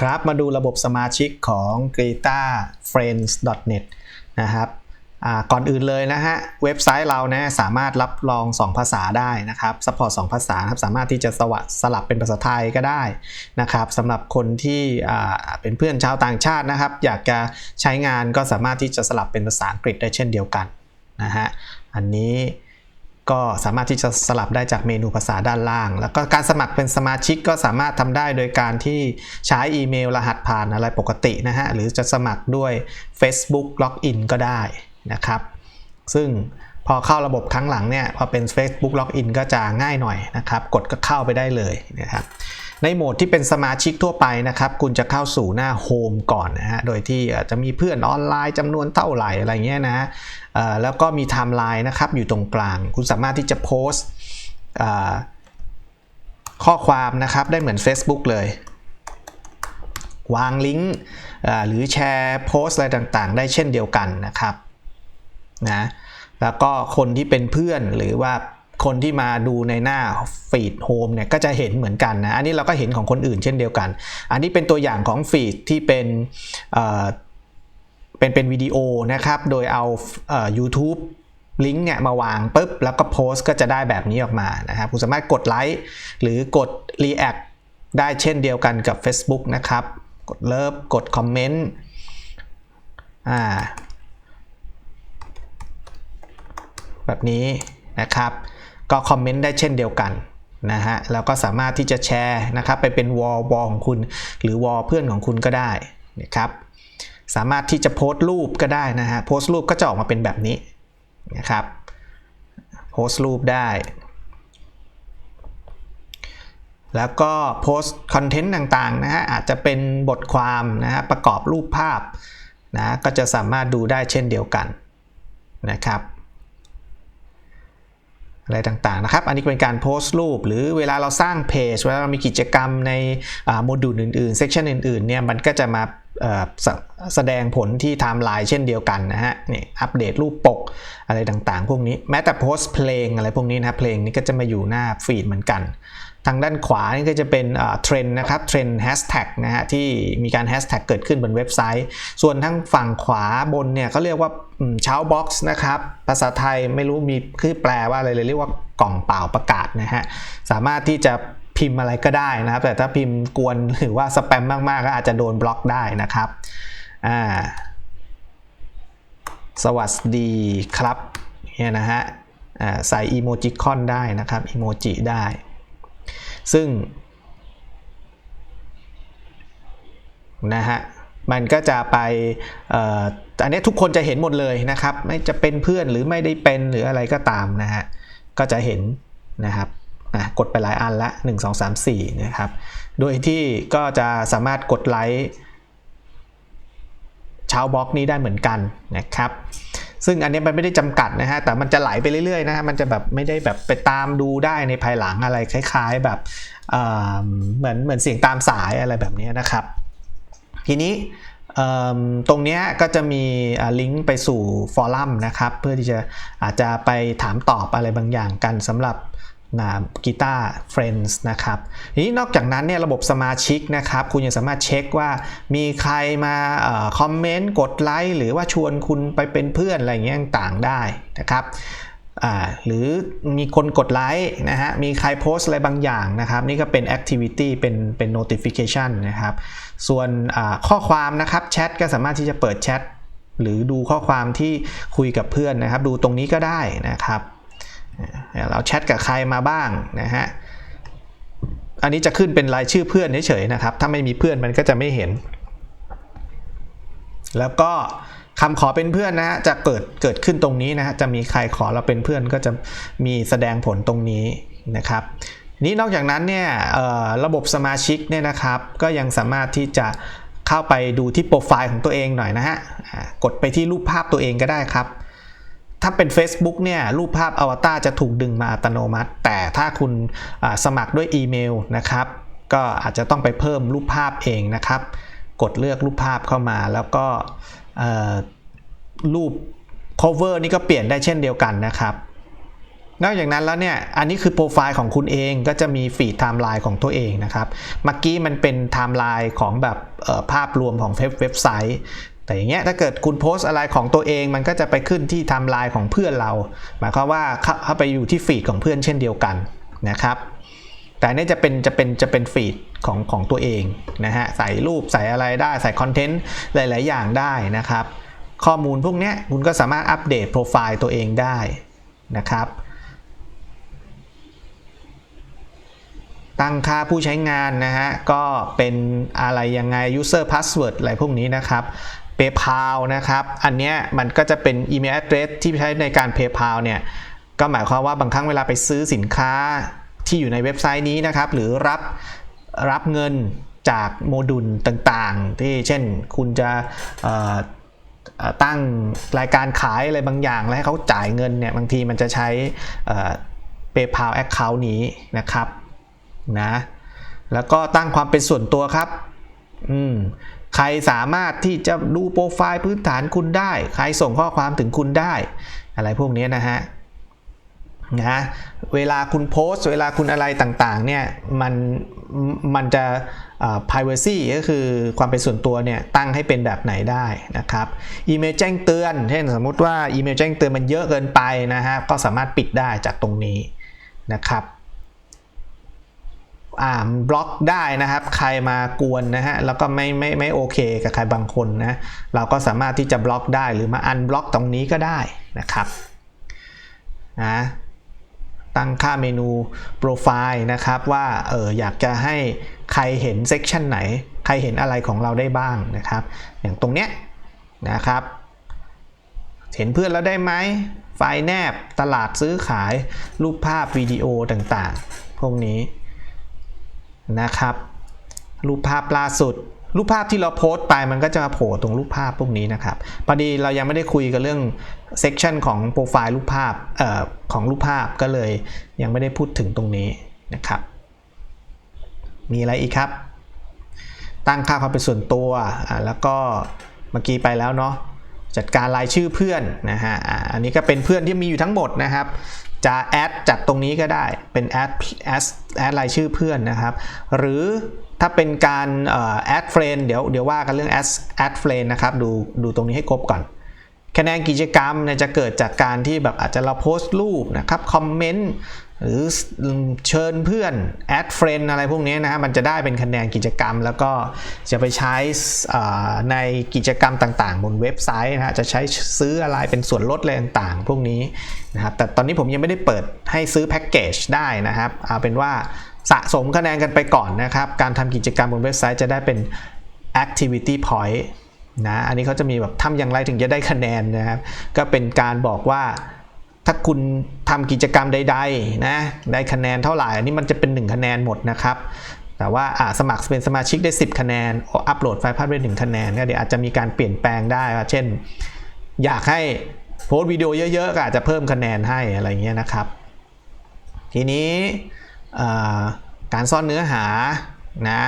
ครับมาดูระบบสมาชิกของ g r e t a friends net นะครับก่อนอื่นเลยนะฮะเว็บไซต์เรานะสามารถรับรอง 2 ภาษาได้นะครับซัพพอร์ต2ภาษาครับสามารถที่จะสวสลับเป็นภาษาไทยก็ได้นะครับสำหรับคนที่เป็นเพื่อนชาวต่างชาตินะครับ อยากจะใช้งานก็สามารถที่จะสลับเป็นภาษาอังกฤษได้เช่นเดียวกันนะฮะอันนี้ ก็สามารถที่จะสลับได้จากเมนูภาษาด้านล่าง แล้วก็การสมัครเป็นสมาชิกก็สามารถทำได้โดยการที่ใช้อีเมลรหัสผ่านอะไรปกตินะฮะ หรือจะสมัครด้วย Facebook Login ก็ได้นะครับ ซึ่งพอเข้าระบบครั้งหลังเนี่ยพอเป็น Facebook Login ก็จะง่ายหน่อยนะครับ กดก็เข้าไปได้เลยนะครับ ในโหมดที่เป็นสมาชิกทั่วไปนะครับ คุณจะเข้าสู่หน้าโฮมก่อนนะฮะ โดยที่จะมีเพื่อนออนไลน์จำนวนเท่าไหร่อะไรเงี้ยนะฮะแล้วก็มีไทม์ไลน์นะครับอยู่ตรงกลาง คุณสามารถที่จะโพสต์ข้อความนะครับได้เหมือน Facebook เลยวางลิงก์หรือแชร์โพสต์อะไรต่างๆ ได้เช่นเดียวกันนะครับนะแล้วก็คนที่เป็นเพื่อนหรือว่า คนที่มาดูในหน้าฟีดโฮมเนี่ยก็จะเห็นเหมือนกันนะ อันนี้เราก็เห็นของคนอื่นเช่นเดียวกัน อันนี้เป็นตัวอย่างของฟีดที่เป็นเป็นเป็นวิดีโอนะครับ โดยเอาเอ่อ YouTube ลิงก์เนี่ยมาวางปุ๊บ แล้วก็โพสต์ก็จะได้แบบนี้ออกมานะครับ คุณสามารถกดไลค์หรือกด React ได้เช่นเดียวกันกับ Facebook นะครับ กดเลิฟกดคอมเมนต์อ่าแบบนี้นะครับ ก็คอมเมนต์ได้เช่นเดียวกันนะฮะแล้วก็สามารถที่จะแชร์นะครับไปเป็นวอลวอลของคุณ หรือวอลเพื่อนของคุณก็ได้นะครับสามารถที่จะโพสต์รูปก็ได้นะฮะโพสต์รูปก็จะออกมาเป็นแบบนี้นะครับโพสต์รูปได้ แล้วก็โพสต์คอนเทนต์ต่างๆนะฮะอาจจะเป็นบทความนะฮะประกอบรูปภาพนะก็จะสามารถดูได้เช่นเดียวกันนะครับ อะไรต่างๆนะครับ อันนี้เป็นการโพสต์รูป หรือเวลาเราสร้างเพจเวลาเรามีกิจกรรมในโมดูลอื่นๆเซกชันอื่นๆเนี่ยมันก็จะมาแสดงผลที่ไทม์ไลน์เช่นเดียวกันนะฮะนี่อัปเดตรูปปกอะไรต่างๆ พวกนี้แม้แต่โพสต์เพลงอะไรพวกนี้นะเพลงนี้ก็จะมาอยู่หน้าฟีดเหมือนกัน ทางด้านขวานี่ก็จะเป็นเทรนด์นะครับเทรนด์แฮชแท็กนะฮะที่มีการแฮชแท็กเกิดขึ้นบนเว็บไซต์ ส่วนทั้งฝั่งขวาบนเนี่ยเขาเรียกว่าเช้าบ็อกซ์นะครับ ภาษาไทยไม่รู้มีคือแปลว่าอะไรเลยเรียกว่ากล่องเปล่าประกาศนะฮะสามารถที่จะพิมพ์อะไรก็ได้นะครับ แต่ถ้าพิมพ์กวนหรือว่าสแปมมากๆ ก็อาจจะโดนบล็อกได้นะครับอ่าสวัสดีครับเนี่ยนะฮะใส่อีโมจิคอนได้นะครับอีโมจิได้ ซึ่งนะฮะมันก็จะไปอันนี้ทุกคนจะเห็นหมดเลยนะครับ ไม่จะเป็นเพื่อนหรือไม่ได้เป็นหรืออะไรก็ตามนะฮะก็จะเห็นนะครับนะกดไปหลายอันละ 1 2 3 4นะครับ โดยที่ก็จะสามารถกดไลค์ชาวบล็อกนี้ได้เหมือนกันนะครับ ซึ่งอันนี้มันไม่ได้จำกัดนะฮะ แต่มันจะไหลไปเรื่อยๆนะฮะ มันจะแบบไม่ได้แบบไปตามดูได้ในภายหลังอะไรคล้าย ๆ แบบเเหมือนเหมือนเสียงตามสายอะไรแบบนี้นะครับ ทีนี้ตรงนี้ก็จะมีลิงก์ไปสู่ฟอรัมนะครับ เพื่อที่จะอาจจะไปถามตอบอะไรบางอย่างกันสำหรับ นะกีตาร์เฟรนด์นะครับทีนี้นอกจากนั้นเนี่ยระบบสมาชิกนะครับ คุณยังสามารถเช็คว่ามีใครมาคอมเมนต์กดไลค์หรือว่าชวนคุณไปเป็นเพื่อนอะไรเงี้ยต่างได้นะครับหรือมีคนกดไลค์นะฮะ มีใครโพสอะไรบางอย่างนะครับ นี่ก็เป็น activity เป็นเป็น notification นะครับ ส่วนข้อความนะครับแชทก็สามารถที่จะเปิดแชทหรือดูข้อความที่คุยกับเพื่อนนะครับ ดูตรงนี้ก็ได้นะครับ เราแชทกับใครมาบ้างนะฮะอันนี้จะขึ้นเป็นรายชื่อเพื่อนเฉยๆนะครับ ถ้าไม่มีเพื่อนมันก็จะไม่เห็น แล้วก็คำขอเป็นเพื่อนนะฮะจะเกิดเกิดขึ้นตรงนี้นะฮะจะมีใครขอเราเป็นเพื่อนก็จะมีแสดงผลตรงนี้นะครับ นี้นอกจากนั้นเนี่ยระบบสมาชิกเนี่ยนะครับ ก็ยังสามารถที่จะเข้าไปดูที่โปรไฟล์ของตัวเองหน่อยนะฮะกดไปที่รูปภาพตัวเองก็ได้ครับ ถ้าเป็น Facebook เนี่ยรูปภาพอวตารจะถูกดึงมาอัตโนมัติ แต่ถ้าคุณสมัครด้วยอีเมลนะครับ ก็อาจจะต้องไปเพิ่มรูปภาพเองนะครับ กดเลือกรูปภาพเข้ามาแล้วก็รูป cover นี่ก็เปลี่ยนได้เช่นเดียวกันนะครับนอกจากนั้นแล้วเนี่ยอันนี้คือโปรไฟล์ของคุณเองก็จะมีฟีดไทม์ไลน์ของตัวเองนะครับเมื่อกี้มันเป็นไทม์ไลน์ของแบบภาพรวมของเว็บเว็บไซต์ แต่อย่างเงี้ยถ้าเกิดคุณโพสต์อะไรของตัวเองมันก็จะไปขึ้นที่ไทม์ไลน์ของเพื่อนเรา หมายความว่าเข้าไปอยู่ที่ฟีดของเพื่อนเช่นเดียวกันนะครับแต่นี่จะเป็นจะเป็นจะเป็นฟีดของของตัวเองนะฮะใส่รูปใส่อะไรได้ใส่คอนเทนต์หลาย ๆ อย่างได้นะครับ ข้อมูลพวกนี้คุณก็สามารถอัปเดตโปรไฟล์ตัวเองได้นะครับตั้งค่าผู้ใช้งานนะฮะ ก็เป็นอะไรยังไง user password อะไรพวกนี้นะครับ PayPal นะครับ อันเนี้ยมันก็จะเป็น email address ที่ใช้ในการ PayPal เนี่ย ก็หมายความว่าบางครั้งเวลาไปซื้อสินค้าที่อยู่ในเว็บไซต์นี้นะครับ หรือรับรับเงินจากโมดูลต่างๆ ที่เช่นคุณจะตั้งรายการขายอะไรบางอย่าง แล้วให้เขาจ่ายเงินเนี่ย บางทีมันจะใช้เอ่อ PayPal Account นี้นะครับนะแล้วก็ตั้งความเป็นส่วนตัวครับอืม ใครสามารถที่จะดูโปรไฟล์พื้นฐานคุณได้ ใครส่งข้อความถึงคุณได้ อะไรพวกนี้นะฮะนะเวลาคุณโพสเวลาคุณอะไรต่างๆเนี่ยมันมันจะเอ่อ privacy ก็คือความเป็นส่วนตัวเนี่ยตั้งให้เป็นแบบไหนได้นะครับอีเมลแจ้งเตือนเช่นสมมุติว่าอีเมลแจ้งเตือนมันเยอะเกินไปนะฮะก็สามารถปิดได้จากตรงนี้นะครับ บล็อกได้นะครับ ใครมากวนนะฮะแล้วก็ไม่ไม่ไม่โอเคกับใครบางคนนะเราก็สามารถที่จะบล็อกได้หรือมาอันบล็อกตรงนี้ก็ได้นะครับนะตั้งค่าเมนูโปรไฟล์นะครับว่าเอออยากจะให้ใครเห็นเซกชันไหน ใครเห็นอะไรของเราได้บ้างนะครับ อย่างตรงเนี้ยนะครับ เห็นเพื่อนแล้วได้ไหมไฟล์แนบตลาดซื้อขายรูปภาพวิดีโอต่างๆ พวกนี้ นะครับ รูปภาพล่าสุด รูปภาพที่เราโพสต์ไปมันก็จะมาโผล่ตรงรูปภาพพวกนี้นะครับพอดีเรายังไม่ได้คุยกันเรื่องเซกชันของโปรไฟล์รูปภาพเอ่อของรูปภาพก็เลยยังไม่ได้พูดถึงตรงนี้นะครับ มีอะไรอีกครับ ตั้งค่าความเป็นส่วนตัวอ่าแล้วก็เมื่อกี้ไปแล้วเนาะจัดการรายชื่อเพื่อนนะฮะ อันนี้ก็เป็นเพื่อนที่มีอยู่ทั้งหมดนะครับ จะแอดจากตรงนี้ก็ได้เป็นแอดแอดแอดรายชื่อเพื่อนนะครับ หรือถ้าเป็นการแอดเฟรนเดี๋ยวเดี๋ยวว่ากันเรื่องแอดแอดเฟรนนะครับ ดูดูตรงนี้ให้ครบก่อน คะแนนกิจกรรมเนี่ยจะเกิดจากการที่แบบอาจจะเราโพสต์รูปนะครับคอมเมนต์หรือเชิญเพื่อนแอดเฟรนอะไรพวกนี้นะฮะมันจะได้เป็นคะแนนกิจกรรม แล้วก็จะไปใช้ในกิจกรรมต่างๆ บนเว็บไซต์นะฮะจะใช้ซื้ออะไรเป็นส่วนลดอะไรต่างๆ พวกนี้นะครับแต่ตอนนี้ผมยังไม่ได้เปิดให้ซื้อแพ็กเกจได้นะครับเอาเป็นว่าสะสมคะแนนกันไปก่อนนะครับ การทำกิจกรรมบนเว็บไซต์จะได้เป็น activity point นะอันนี้เขาจะมีแบบทำอย่างไรถึงจะได้คะแนนนะครับ ก็เป็นการบอกว่าถ้าคุณทำกิจกรรมใดๆนะได้คะแนนเท่าไหร่ อันนี้มันจะเป็น 1 คะแนนหมดนะครับ แต่ว่าสมัครเป็นสมาชิกได้ 10 คะแนนอัปโหลดไฟล์ภาพได้1คะแนนเนี่ยเดี๋ยวอาจจะมีการเปลี่ยนแปลงได้เช่น อยากให้โพสต์วิดีโอเยอะๆก็อาจจะเพิ่มคะแนนให้อะไรเงี้ยนะครับ ทีนี้การซ่อนเนื้อหานะ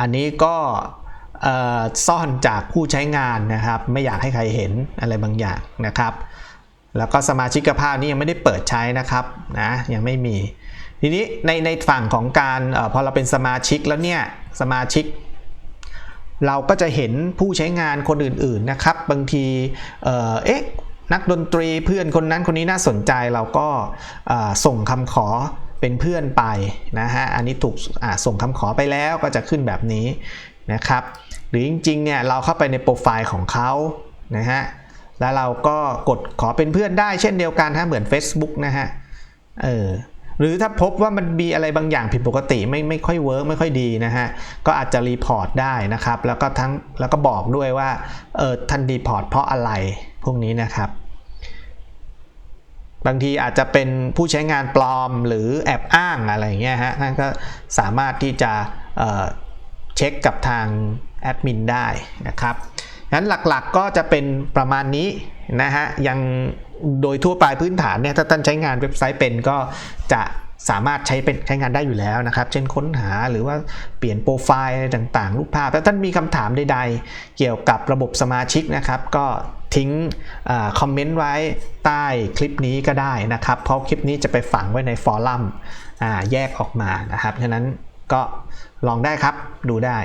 อันนี้ก็ ซ่อนจากผู้ใช้งานนะครับ ไม่อยากให้ใครเห็นอะไรบางอย่างนะครับ แล้วก็สมาชิกภาพนี้ยังไม่ได้เปิดใช้นะครับนะยังไม่มี ทีนี้ในในฝั่งของการออพอเราเป็นสมาชิกแล้วเนี่ยสมาชิก เราก็จะเห็นผู้ใช้งานคนอื่นๆนะครับ บางทีเออเอ๊ะนักดนตรีเพื่อนคนนั้นคนนี้น่าสนใจเราก็ส่งคำขอเป็นเพื่อนไปนะฮะอันนี้ถูกส่งคำขอไปแล้วก็จะขึ้นแบบนี้นะครับ หรือจริงๆเนี่ยเราเข้าไปในโปรไฟล์ของเขานะฮะแล้วเราก็กดขอเป็นเพื่อนได้เช่นเดียวกันฮะเหมือน Facebook นะฮะเออหรือถ้าพบว่ามันมีอะไรบางอย่างผิดปกติไม่ไม่ค่อยเวิร์กไม่ค่อยดีนะฮะก็อาจจะรีพอร์ตได้นะครับ แล้วก็ทั้งแล้วก็บอกด้วยว่าเออท่านรีพอร์ตเพราะอะไรพวกนี้นะครับ บางทีอาจจะเป็นผู้ใช้งานปลอมหรือแอบอ้างอะไรอย่างเงี้ยฮะท่านก็สามารถที่จะเเช็คกับทาง แอดมินได้นะครับงั้นหลักๆก็จะเป็นประมาณนี้นะฮะยังโดยทั่วไปพื้นฐานเนี่ยถ้าท่านใช้งานเว็บไซต์เป็นก็จะสามารถใช้เป็นใช้งานได้อยู่แล้วนะครับ เช่นค้นหาหรือว่าเปลี่ยนโปรไฟล์อะไรต่างๆ รูปภาพ ถ้าท่านมีคำถามใดๆ เกี่ยวกับระบบสมาชิกนะครับ ก็ทิ้งคอมเมนต์ไว้ใต้คลิปนี้ก็ได้นะครับ เพราะคลิปนี้จะไปฝังไว้ในฟอรัมอ่าแยกออกมานะครับ ฉะนั้นก็ลองได้ครับดูได้